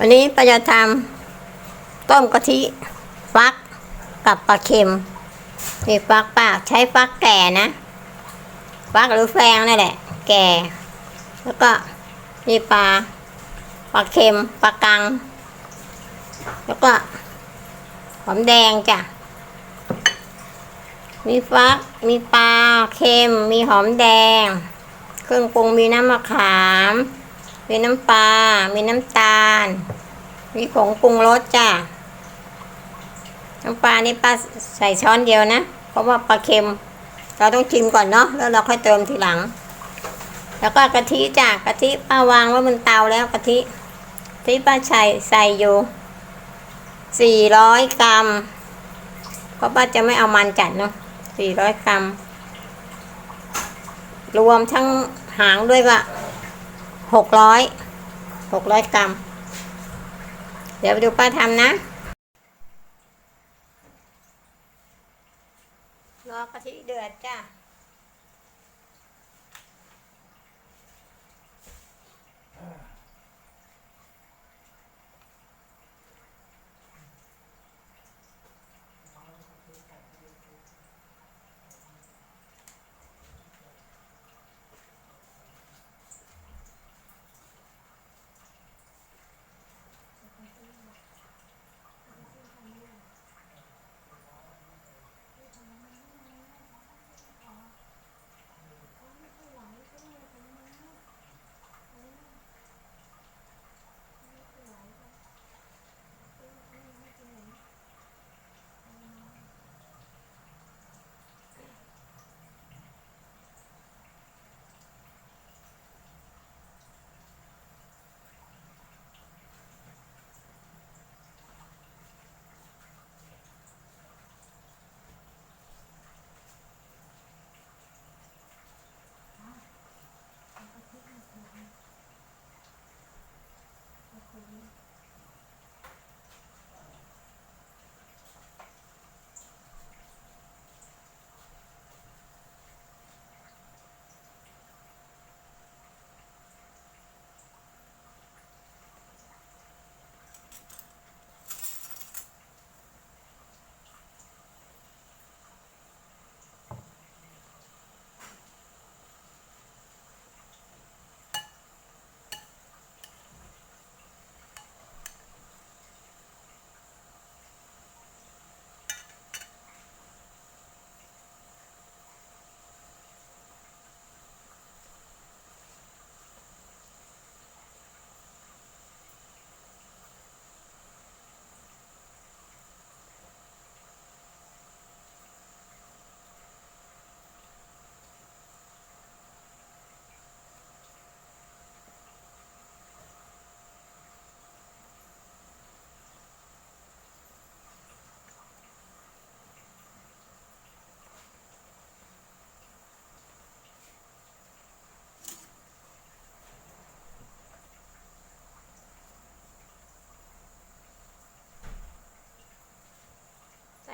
วันนี้ป้าจะทำต้มกะทิฟักกับปลาเค็มนี่ฟักป้าใช้ฟักแก่นะ ฟักหรือแฟงนั่นแหละ แก่ แล้วก็นี่ปลาปลาเค็มปลากัง แล้วก็หอมแดงจ้ะมีฟัก มีปลาเค็ม มีหอมแดง เครื่องปรุงมีน้ำมะขาม มีน้ำปลา มีน้ำตาล มีผงปรุงรสจ้ะ น้ำปลานี่ป้าใส่ช้อนเดียวนะ เพราะว่าปลาเค็ม เราต้องชิมก่อนเนาะ แล้วเราค่อยเติมทีหลัง แล้วก็กะทิจ้ะ กะทิป้าวางไว้บนเตาแล้วกะทิที่ป้าใส่ใส่อยู่สี่ร้อยกรัม เพราะป้าจะไม่เอามันจัดเนาะสี่ร้อยกรัม รวมทั้งหางด้วยก็ หกร้อยหกร้อยกรัม เดี๋ยวไปดูป้าทำนะรอกะทิเดือดจ้ะ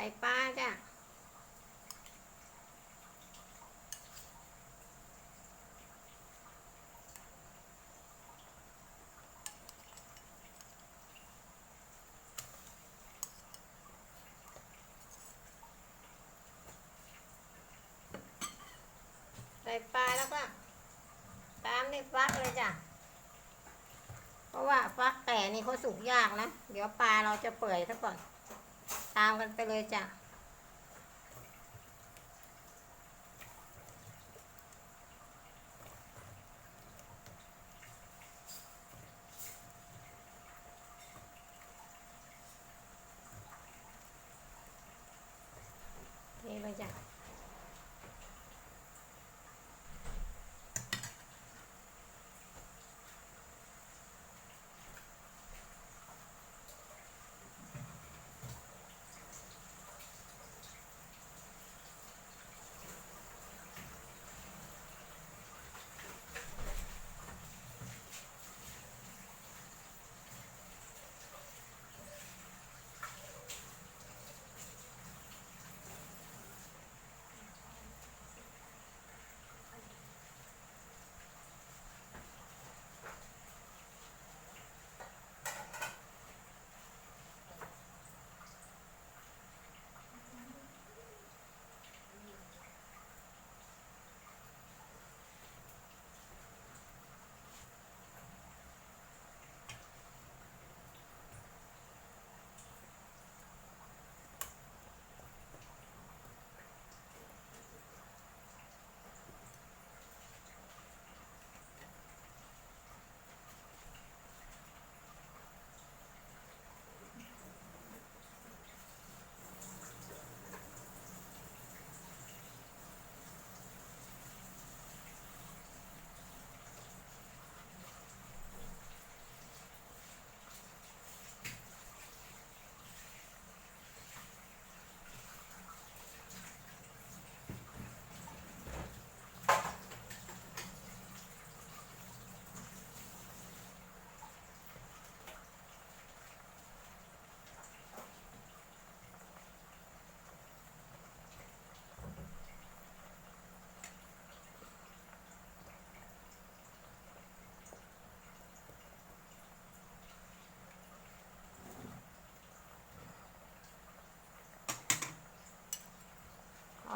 ส่ปลาจ้ะใส่ปลาแล้วก็ตามด้วยฟักเลยจ้ะ เพราะว่าฟักแต่นี่เขาสุกยากนะ เดี๋ยวปลาเราจะเปื่อยซะก่อน ตามกันไปเลยจ้ะ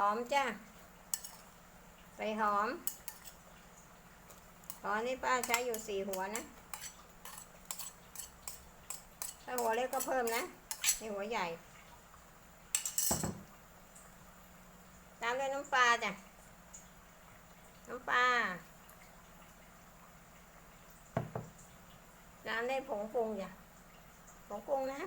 อมจ้ะใส่หอมตอนนี้ป้าใช้อยู่สี่หัวนะ ถ้าหัวเล็กก็เพิ่มนะนี่หัวใหญ่ ตามด้วยน้ำปลาจ้ะ น้ำปลา ตามด้วยผงปรุงจ้ะ ผงปรุงนะ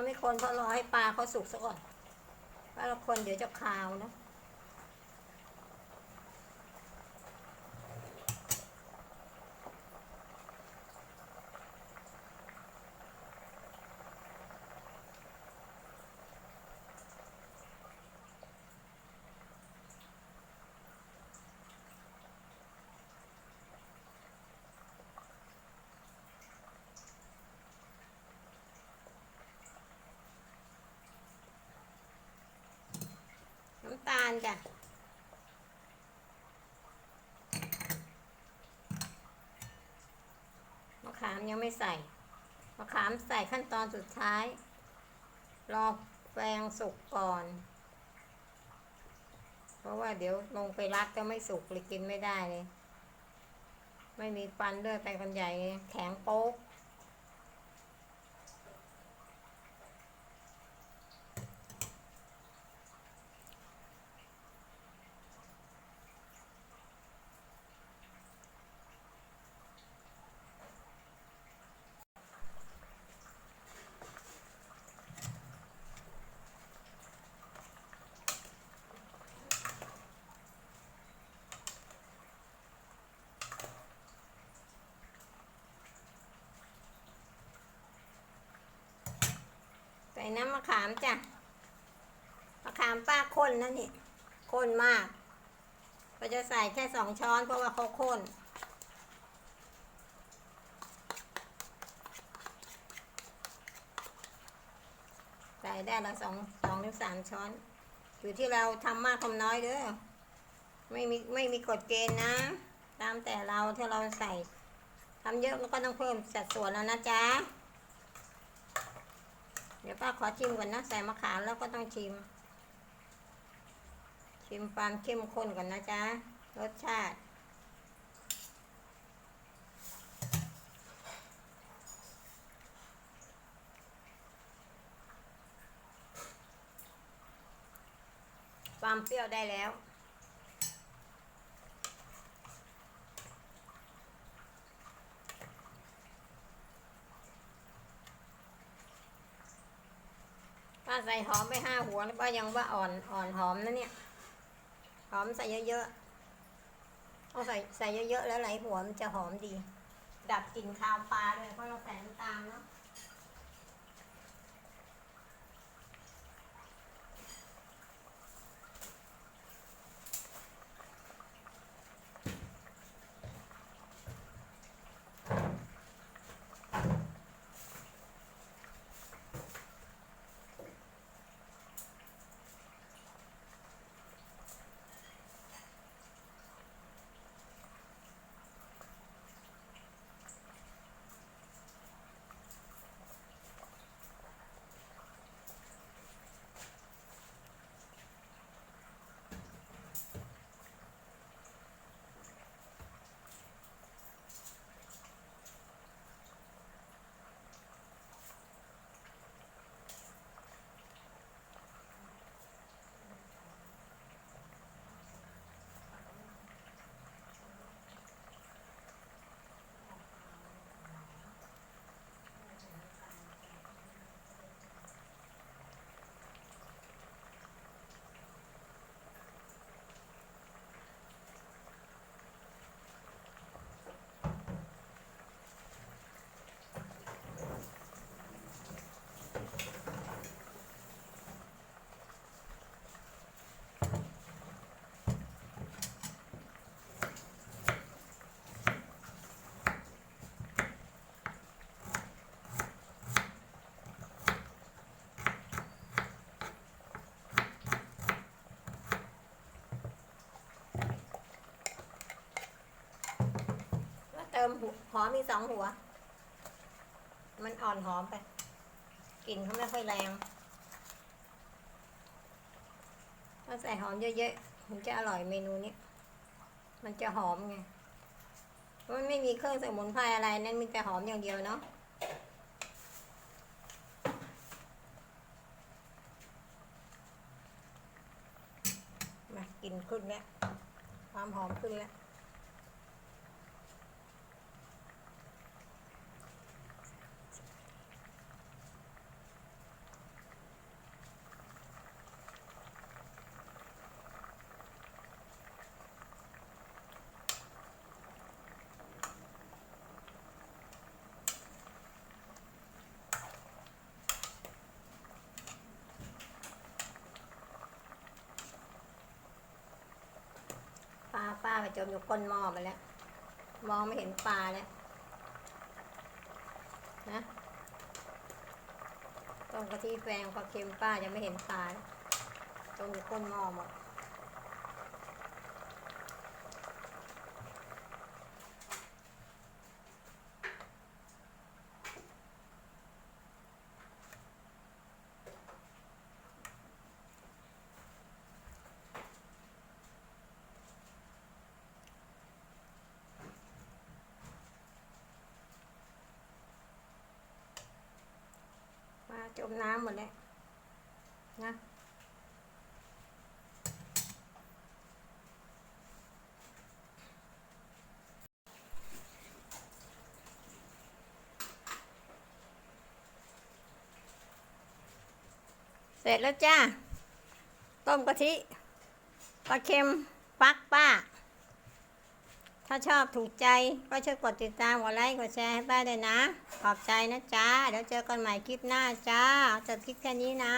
ยังไม่คนเพราะรอให้ปลาเขาสุกซะก่อนถ้าเราคนเดี๋ยวจะคาวนะน้ำตาลจ้ะมะขามยังไม่ใส่มะขามใส่ขั้นตอนสุดท้าย รอแฟงสุกก่อน เพราะว่าเดี๋ยวลงไปรัดก็ไม่สุกเลยกินไม่ได้เลย ไม่มีฟันด้วยไปกันใหญ่เลยแข็งโป๊ก น้ำมะขามจ้ะ มะขามป้าข้นนะนี่ข้นมากเราจะใส่แค่สองช้อนเพราะว่าเขาข้น ใส่ได้ละสองสองถึงสามช้อน อยู่ที่เราทำมากทำน้อยเด้อ ไม่มีไม่มีกฎเกณฑ์นะ ตามแต่เราถ้าเราใส่ทำเยอะมันก็ต้องเพิ่มสัดส่วนแล้วนะจ๊ะ ดี๋ยวป้าขอชิมก่อนนะใส่มะขามแล้วก็ต้องชิม ชิมความเข้มข้นก่อนนะจ๊ะรสชาติความเปรี้ยวได้แล้ว ใส่หอมไปห้าหัวแล้วป้ายังว่าอ่อนอ่อนหอมนะเนี่ยหอมใส่เยอะๆเอาใส่ใส่เยอะๆแล้วไหลหัวมันจะหอมดี ดับกลิ่นคาวปลาด้วยเพราะเราใส่น้ำตาลเนาะ ติมหอมมีสองหัว มันอ่อนหอมไป กลิ่นเขาไม่ค่อยแรงถ้าใส่หอมเยอะๆมันจะอร่อยเมนูนี้ มันจะหอมไงเพราะมันไม่มีเครื่องสมุนไพรอะไรนั่นมีแต่หอมอย่างเดียวเนาะมากินขึ้นแล้ว ความหอมขึ้นแล้ว จมอยู่ก้นหม้อไปแล้ว มองไม่เห็นปลาแล้วนะต้มกะทิแฟงพอเค็มป้าจะไม่เห็นปลาจมอยู่ก้นหม้อหมด จมน้ำหมดแล้วนะเสร็จแล้วจ้า ต้มกะทิปลาเค็มฟักป้า ถ้าชอบถูกใจก็ช่วยกดติดตามกดไลค์กดแชร์ให้ป้าด้วยนะ ขอบใจนะจ๊ะเดี๋ยวเจอกันใหม่คลิปหน้าจ้าเอาจบคลิปแค่นี้นะ